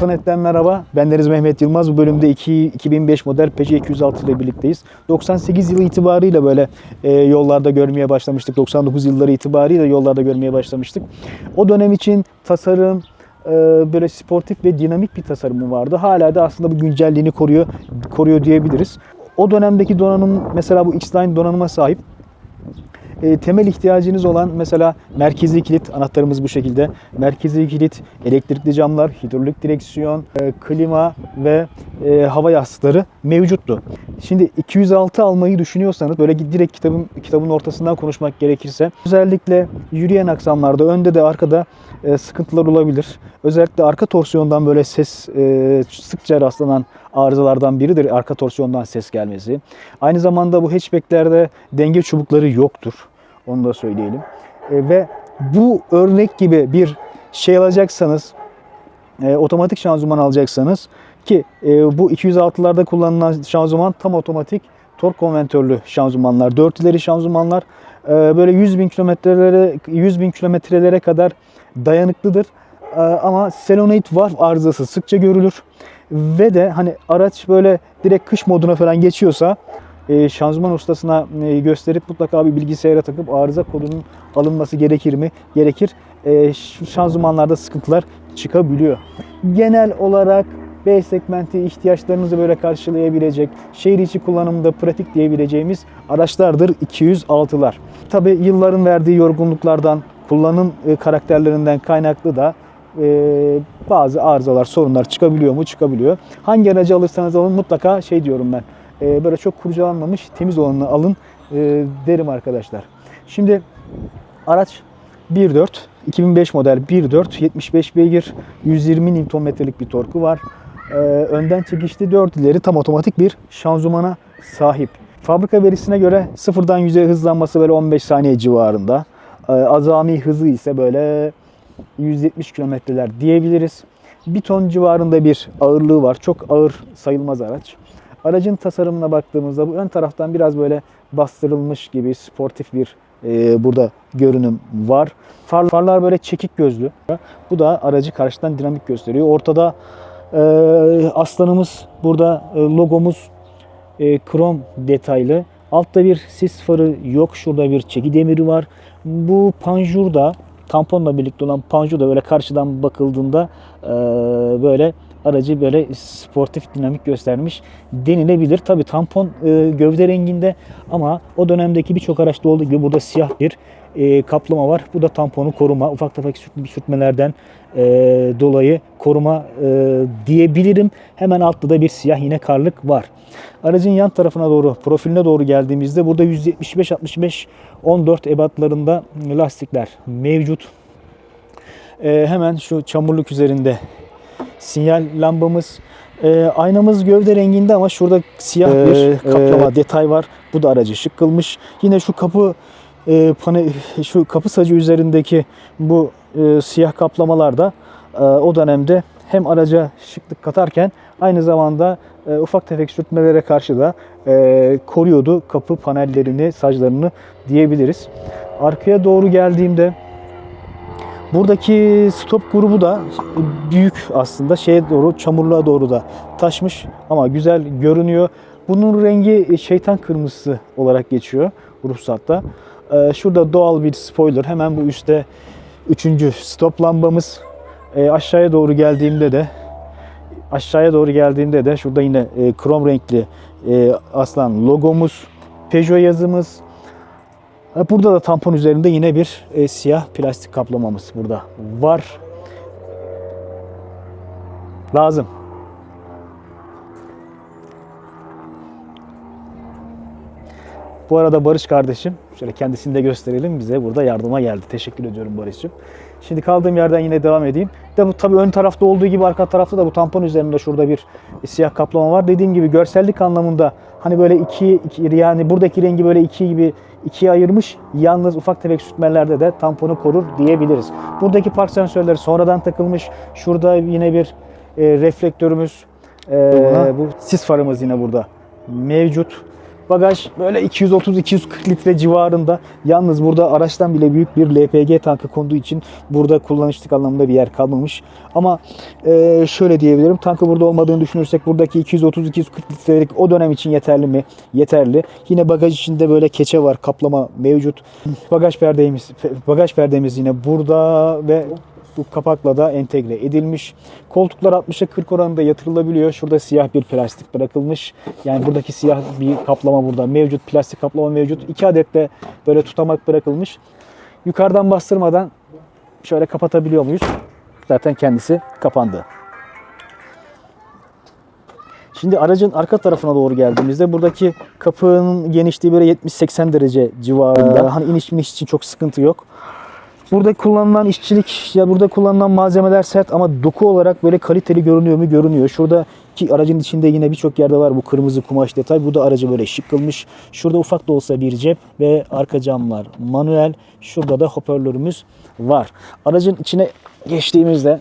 Otonet'ten merhaba. Ben Deniz Mehmet Yılmaz. Bu bölümde 2, 2005 model Peugeot 206 ile birlikteyiz. 98 yılı itibarıyla böyle e, yollarda görmeye başlamıştık. 99 yılları itibarıyla yollarda görmeye başlamıştık. O dönem için tasarım, e, böyle sportif ve dinamik bir tasarımı vardı. Hala da aslında bu güncelliğini koruyor koruyor diyebiliriz. O dönemdeki donanım mesela bu X-Line donanıma sahip. E, temel ihtiyacınız olan mesela merkezi kilit anahtarımız bu şekilde. Merkezi kilit, elektrikli camlar, hidrolik direksiyon, e, klima ve e, hava yastıkları mevcuttu. Şimdi 206 almayı düşünüyorsanız böyle direkt kitabın kitabın ortasından konuşmak gerekirse özellikle yürüyen aksamlarda önde de arkada e, sıkıntılar olabilir. Özellikle arka torsiyondan böyle ses e, sıkça rastlanan arızalardan biridir arka torsiyondan ses gelmesi. Aynı zamanda bu hatchbacklerde denge çubukları yoktur. Onu da söyleyelim. E, ve bu örnek gibi bir şey alacaksanız, e, otomatik şanzıman alacaksanız ki e, bu 206'larda kullanılan şanzıman tam otomatik tork konvertörlü şanzımanlar, 4 ileri şanzımanlar e, böyle 100 bin kilometrelere 100 bin kilometrelere kadar dayanıklıdır. E, ama solenoid valve arızası sıkça görülür ve de hani araç böyle direkt kış moduna falan geçiyorsa e, şanzıman ustasına e, gösterip mutlaka bir bilgisayara takıp arıza kodunun alınması gerekir mi? Gerekir. E, şanzımanlarda sıkıntılar çıkabiliyor. Genel olarak B segmenti ihtiyaçlarınızı böyle karşılayabilecek, şehir içi kullanımda pratik diyebileceğimiz araçlardır 206'lar. Tabi yılların verdiği yorgunluklardan, kullanım e, karakterlerinden kaynaklı da e, bazı arızalar, sorunlar çıkabiliyor mu? Çıkabiliyor. Hangi aracı alırsanız alın mutlaka şey diyorum ben, e, böyle çok kurcalanmamış temiz olanını alın e, derim arkadaşlar. Şimdi araç 1.4 2005 model 1.4 75 beygir 120 Nm'lik bir torku var. E, önden çekişli 4 ileri tam otomatik bir şanzımana sahip. Fabrika verisine göre sıfırdan 100'e hızlanması böyle 15 saniye civarında. E, azami hızı ise böyle 170 kilometreler diyebiliriz. Bir ton civarında bir ağırlığı var. Çok ağır sayılmaz araç. Aracın tasarımına baktığımızda bu ön taraftan biraz böyle bastırılmış gibi sportif bir e, burada görünüm var. Far, farlar böyle çekik gözlü. Bu da aracı karşıdan dinamik gösteriyor. Ortada aslanımız burada e, logomuz e, krom detaylı. Altta bir sis farı yok. Şurada bir çeki demiri var. Bu panjur da tamponla birlikte olan panjur da böyle karşıdan bakıldığında e, böyle aracı böyle sportif dinamik göstermiş denilebilir. Tabi tampon gövde renginde ama o dönemdeki birçok araçta olduğu gibi burada siyah bir e, kaplama var. Bu da tamponu koruma, ufak tefek sürt- sürtmelerden e, dolayı koruma e, diyebilirim. Hemen altta da bir siyah yine karlık var. Aracın yan tarafına doğru, profiline doğru geldiğimizde burada 175-65 14 ebatlarında lastikler mevcut. E, hemen şu çamurluk üzerinde sinyal lambamız. E, aynamız gövde renginde ama şurada siyah bir kaplama detay var. Bu da aracı şık kılmış. Yine şu kapı e, pane, şu kapı sacı üzerindeki bu e, siyah kaplamalar da e, o dönemde hem araca şıklık katarken aynı zamanda e, ufak tefek sürtmelere karşı da e, koruyordu kapı panellerini, saclarını diyebiliriz. Arkaya doğru geldiğimde Buradaki stop grubu da büyük aslında şeye doğru çamurluğa doğru da taşmış ama güzel görünüyor. Bunun rengi şeytan kırmızısı olarak geçiyor ruhsatta. Ee, şurada doğal bir spoiler hemen bu üstte üçüncü stop lambamız. Ee, aşağıya doğru geldiğimde de aşağıya doğru geldiğimde de şurada yine e, krom renkli e, aslan logomuz, Peugeot yazımız, Ha, Burada da tampon üzerinde yine bir e, siyah plastik kaplamamız burada var. Lazım. Bu arada Barış kardeşim, şöyle kendisini de gösterelim bize burada yardıma geldi. Teşekkür ediyorum Barış'cığım. Şimdi kaldığım yerden yine devam edeyim. De bu tabii ön tarafta olduğu gibi arka tarafta da bu tampon üzerinde şurada bir siyah kaplama var. Dediğim gibi görsellik anlamında hani böyle iki, iki yani buradaki rengi böyle iki gibi ikiye ayırmış. Yalnız ufak tefek sürtmelerde de tamponu korur diyebiliriz. Buradaki park sensörleri sonradan takılmış. Şurada yine bir e, reflektörümüz. E, bu sis farımız yine burada mevcut. Bagaj böyle 230-240 litre civarında. Yalnız burada araçtan bile büyük bir LPG tankı konduğu için burada kullanışlık anlamında bir yer kalmamış. Ama e, şöyle diyebilirim. Tankı burada olmadığını düşünürsek buradaki 230-240 litrelik o dönem için yeterli mi? Yeterli. Yine bagaj içinde böyle keçe var, kaplama mevcut. Bagaj perdemiz, bagaj perdemiz yine burada ve bu kapakla da entegre edilmiş. Koltuklar 60'a 40 oranında yatırılabiliyor. Şurada siyah bir plastik bırakılmış. Yani buradaki siyah bir kaplama burada mevcut. Plastik kaplama mevcut. 2 adet de böyle tutamak bırakılmış. Yukarıdan bastırmadan şöyle kapatabiliyor muyuz? Zaten kendisi kapandı. Şimdi aracın arka tarafına doğru geldiğimizde buradaki kapının genişliği böyle 70-80 derece civarında. Hani iniş iniş için çok sıkıntı yok. Burada kullanılan işçilik ya burada kullanılan malzemeler sert ama doku olarak böyle kaliteli görünüyor mu? Görünüyor. Şurada ki aracın içinde yine birçok yerde var bu kırmızı kumaş detay. Bu da aracı böyle şık kılmış. Şurada ufak da olsa bir cep ve arka camlar manuel. Şurada da hoparlörümüz var. Aracın içine geçtiğimizde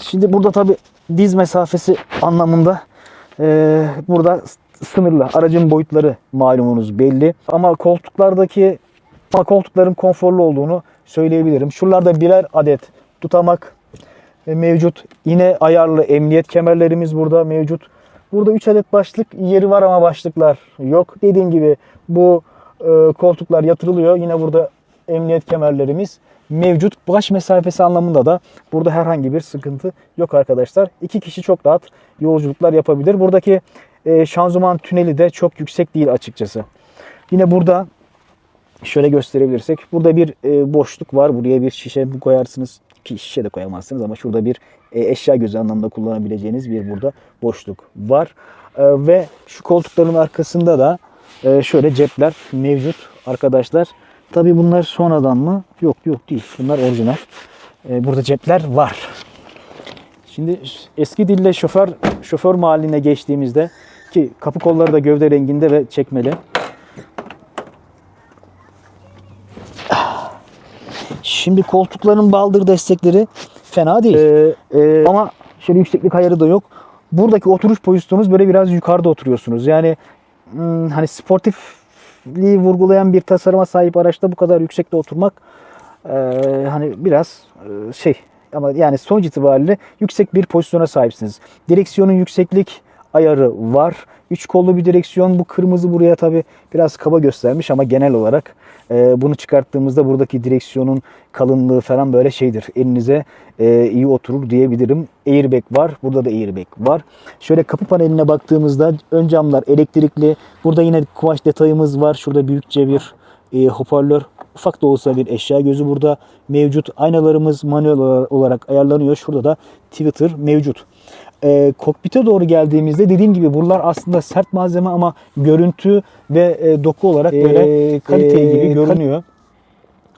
Şimdi burada tabi diz mesafesi anlamında e, burada sınırlı. Aracın boyutları malumunuz belli. Ama koltuklardaki ama koltukların konforlu olduğunu söyleyebilirim. Şuralarda birer adet tutamak e, mevcut. Yine ayarlı emniyet kemerlerimiz burada mevcut. Burada 3 adet başlık yeri var ama başlıklar yok. Dediğim gibi bu e, koltuklar yatırılıyor. Yine burada emniyet kemerlerimiz mevcut. Baş mesafesi anlamında da burada herhangi bir sıkıntı yok arkadaşlar. İki kişi çok rahat yolculuklar yapabilir. Buradaki e, şanzıman tüneli de çok yüksek değil açıkçası. Yine burada şöyle gösterebilirsek burada bir e, boşluk var. Buraya bir şişe koyarsınız ki şişe de koyamazsınız ama şurada bir e, eşya gözü anlamında kullanabileceğiniz bir burada boşluk var. E, ve şu koltukların arkasında da e, şöyle cepler mevcut arkadaşlar. Tabi bunlar sonradan mı? Yok yok değil. Bunlar orijinal. E, burada cepler var. Şimdi eski dille şoför şoför mahalline geçtiğimizde ki kapı kolları da gövde renginde ve çekmeli. Şimdi koltukların baldır destekleri fena değil. Ee, e, ama şöyle yükseklik ayarı da yok. Buradaki oturuş pozisyonunuz böyle biraz yukarıda oturuyorsunuz. Yani hmm, hani sportifliği vurgulayan bir tasarıma sahip araçta bu kadar yüksekte oturmak e, hani biraz e, şey ama yani sonuç itibariyle yüksek bir pozisyona sahipsiniz. Direksiyonun yükseklik ayarı var. Üç kollu bir direksiyon. Bu kırmızı buraya tabi biraz kaba göstermiş ama genel olarak e, bunu çıkarttığımızda buradaki direksiyonun kalınlığı falan böyle şeydir. Elinize e, iyi oturur diyebilirim. Airbag var. Burada da airbag var. Şöyle kapı paneline baktığımızda ön camlar elektrikli. Burada yine kumaş detayımız var. Şurada büyükçe bir e, hoparlör. Ufak da olsa bir eşya gözü burada mevcut. Aynalarımız manuel olarak ayarlanıyor. Şurada da Twitter mevcut e, kokpite doğru geldiğimizde dediğim gibi buralar aslında sert malzeme ama görüntü ve e, doku olarak böyle e, kalite e, gibi görünüyor.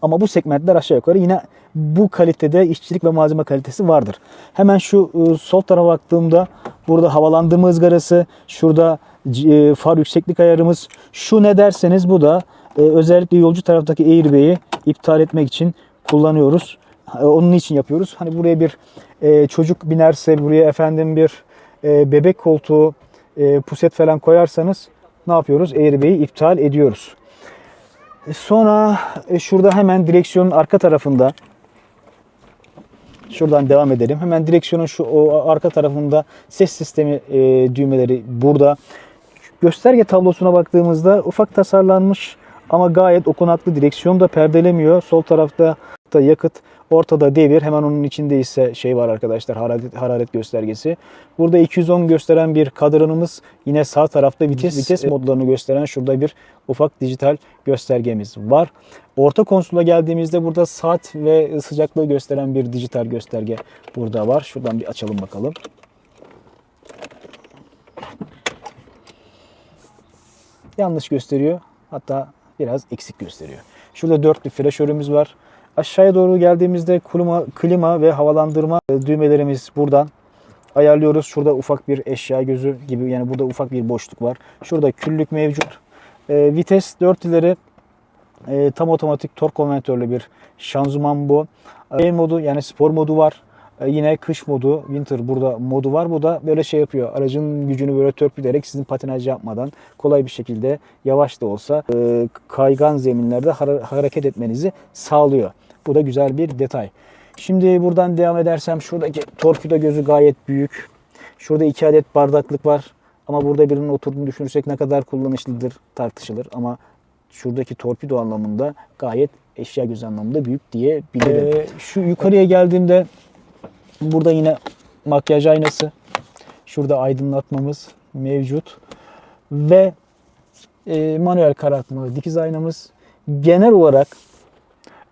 Ama bu segmentler aşağı yukarı yine bu kalitede işçilik ve malzeme kalitesi vardır. Hemen şu e, sol tarafa baktığımda burada havalandırma ızgarası, şurada e, far yükseklik ayarımız. Şu ne derseniz bu da e, özellikle yolcu taraftaki airbag'i iptal etmek için kullanıyoruz. E, Onun için yapıyoruz. Hani buraya bir e, çocuk binerse buraya efendim bir e, bebek koltuğu, e, puset falan koyarsanız ne yapıyoruz? Airbag'i iptal ediyoruz. E, sonra e, şurada hemen direksiyonun arka tarafında Şuradan devam edelim. Hemen direksiyonun şu o arka tarafında ses sistemi e, düğmeleri burada. Gösterge tablosuna baktığımızda ufak tasarlanmış ama gayet okunaklı direksiyon da perdelemiyor. Sol tarafta da yakıt, ortada devir. Hemen onun içinde ise şey var arkadaşlar hararet, hararet göstergesi. Burada 210 gösteren bir kadranımız. Yine sağ tarafta vites vites modlarını gösteren şurada bir ufak dijital göstergemiz var. Orta konsula geldiğimizde burada saat ve sıcaklığı gösteren bir dijital gösterge burada var. Şuradan bir açalım bakalım. yanlış gösteriyor. Hatta biraz eksik gösteriyor. Şurada dörtlü flaşörümüz var. Aşağıya doğru geldiğimizde klima, klima ve havalandırma e, düğmelerimiz buradan ayarlıyoruz. Şurada ufak bir eşya gözü gibi yani burada ufak bir boşluk var. Şurada küllük mevcut. E, vites dörtlüleri e, tam otomatik tork konvertörlü bir şanzıman bu. E modu yani spor modu var. E, yine kış modu, winter burada modu var. Bu da böyle şey yapıyor. Aracın gücünü böyle törpüleyerek sizin patinaj yapmadan kolay bir şekilde yavaş da olsa e, kaygan zeminlerde hareket etmenizi sağlıyor. Bu da güzel bir detay. Şimdi buradan devam edersem şuradaki torpido gözü gayet büyük. Şurada iki adet bardaklık var. Ama burada birinin oturduğunu düşünürsek ne kadar kullanışlıdır tartışılır. Ama şuradaki torpido anlamında gayet eşya göz anlamında büyük diyebilirim. Ee, şu yukarıya geldiğimde burada yine makyaj aynası. Şurada aydınlatmamız mevcut. Ve e, manuel karartmalı dikiz aynamız. Genel olarak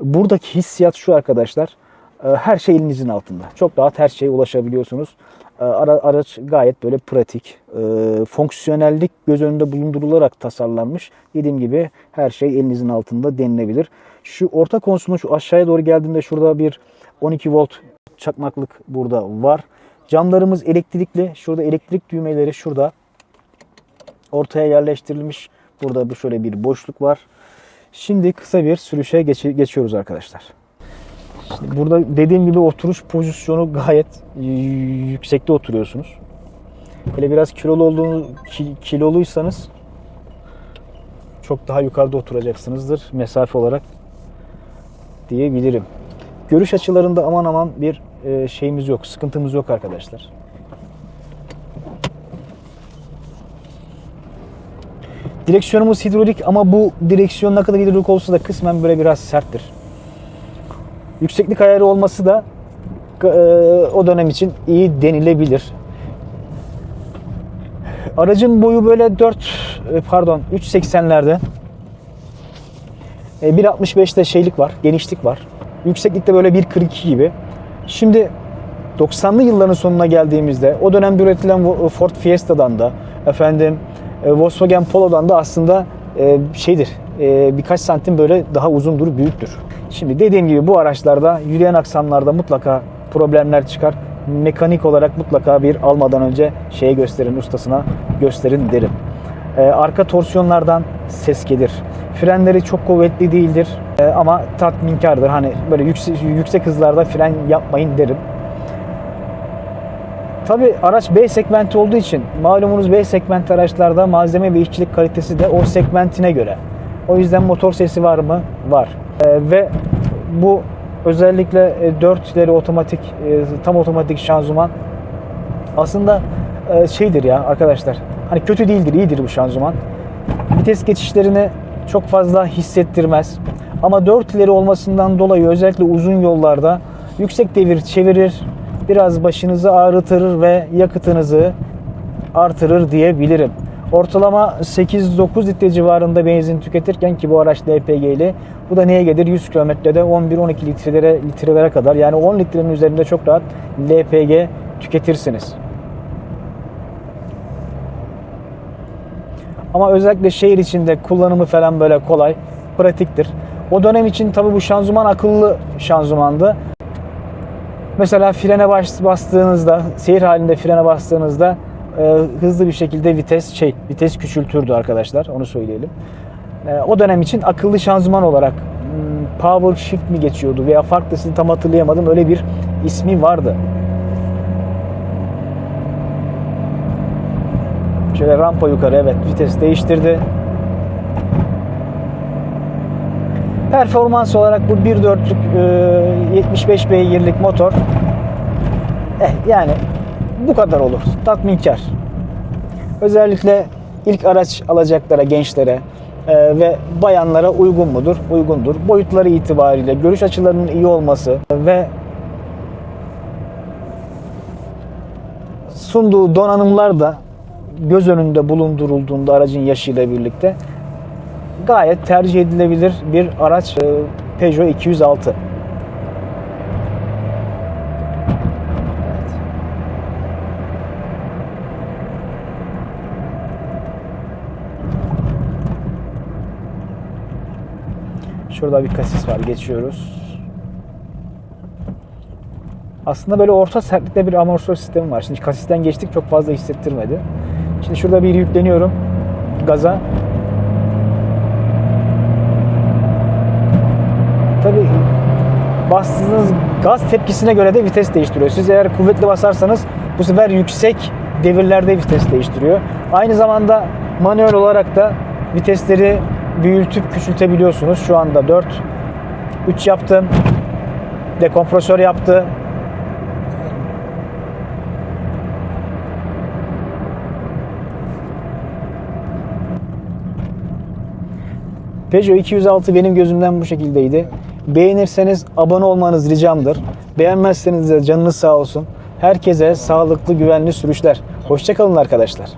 buradaki hissiyat şu arkadaşlar. E, Her şey elinizin altında. Çok rahat her şeye ulaşabiliyorsunuz. E, Ara, araç gayet böyle pratik. E, fonksiyonellik göz önünde bulundurularak tasarlanmış. Dediğim gibi her şey elinizin altında denilebilir. Şu orta konsolun şu aşağıya doğru geldiğinde şurada bir 12 volt çakmaklık burada var. Camlarımız elektrikli. Şurada elektrik düğmeleri şurada ortaya yerleştirilmiş. Burada bu şöyle bir boşluk var. Şimdi kısa bir sürüşe geç- geçiyoruz arkadaşlar. Şimdi burada dediğim gibi oturuş pozisyonu gayet yüksekte oturuyorsunuz. Hele biraz kilolu olduğunu ki- kiloluysanız çok daha yukarıda oturacaksınızdır mesafe olarak diyebilirim. Görüş açılarında aman aman bir e, şeyimiz yok, sıkıntımız yok arkadaşlar. Direksiyonumuz hidrolik ama bu direksiyon ne kadar hidrolik olsa da kısmen böyle biraz serttir. Yükseklik ayarı olması da e, o dönem için iyi denilebilir. Aracın boyu böyle 4 e, pardon 3.80'lerde. E, 1.65'te şeylik var, genişlik var. Yükseklikte böyle 1.42 gibi. Şimdi 90'lı yılların sonuna geldiğimizde o dönemde üretilen Ford Fiesta'dan da efendim e, Volkswagen Polo'dan da aslında e, şeydir e, birkaç santim böyle daha uzundur, büyüktür. Şimdi dediğim gibi bu araçlarda yürüyen aksamlarda mutlaka problemler çıkar. Mekanik olarak mutlaka bir almadan önce şeye gösterin, ustasına gösterin derim. Arka torsiyonlardan ses gelir. Frenleri çok kuvvetli değildir e, ama tatminkardır. Hani böyle yüksek, yüksek hızlarda fren yapmayın derim. Tabi araç B segmenti olduğu için malumunuz B segment araçlarda malzeme ve işçilik kalitesi de o segmentine göre. O yüzden motor sesi var mı? Var. Ee, ve bu özellikle e, 4 ileri otomatik e, tam otomatik şanzıman aslında e, şeydir ya arkadaşlar. Hani kötü değildir, iyidir bu şanzıman. Vites geçişlerini çok fazla hissettirmez. Ama 4 ileri olmasından dolayı özellikle uzun yollarda yüksek devir çevirir, biraz başınızı ağrıtır ve yakıtınızı artırır diyebilirim. Ortalama 8-9 litre civarında benzin tüketirken ki bu araç LPG'li. Bu da neye gelir? 100 kilometrede 11-12 litrelere, litrelere kadar yani 10 litrenin üzerinde çok rahat LPG tüketirsiniz. Ama özellikle şehir içinde kullanımı falan böyle kolay, pratiktir. O dönem için tabi bu şanzıman akıllı şanzımandı. Mesela frene bas- bastığınızda, seyir halinde frene bastığınızda e, hızlı bir şekilde vites şey vites küçültürdü arkadaşlar. Onu söyleyelim. E, o dönem için akıllı şanzıman olarak hmm, power shift mi geçiyordu veya farklısını tam hatırlayamadım. Öyle bir ismi vardı. Şöyle rampa yukarı evet vites değiştirdi. Performans olarak bu 1.4'lük e, 75 beygirlik motor eh, yani bu kadar olur. Tatminkar. Özellikle ilk araç alacaklara, gençlere e, ve bayanlara uygun mudur? Uygundur. Boyutları itibariyle görüş açılarının iyi olması ve sunduğu donanımlar da göz önünde bulundurulduğunda aracın yaşıyla birlikte gayet tercih edilebilir bir araç e, Peugeot 206. Şurada bir kasis var. Geçiyoruz. Aslında böyle orta sertlikte bir amortisör sistemi var. Şimdi kasisten geçtik çok fazla hissettirmedi. Şimdi şurada bir yükleniyorum gaza. Tabii bastığınız Gaz tepkisine göre de vites değiştiriyor. Siz eğer kuvvetli basarsanız bu sefer yüksek devirlerde vites değiştiriyor. Aynı zamanda manuel olarak da vitesleri büyütüp küçültebiliyorsunuz. Şu anda 4 3 yaptım. Dekompresör yaptı. Peugeot 206 benim gözümden bu şekildeydi. Beğenirseniz abone olmanız ricamdır. Beğenmezseniz de canınız sağ olsun. Herkese sağlıklı, güvenli sürüşler. Hoşçakalın arkadaşlar.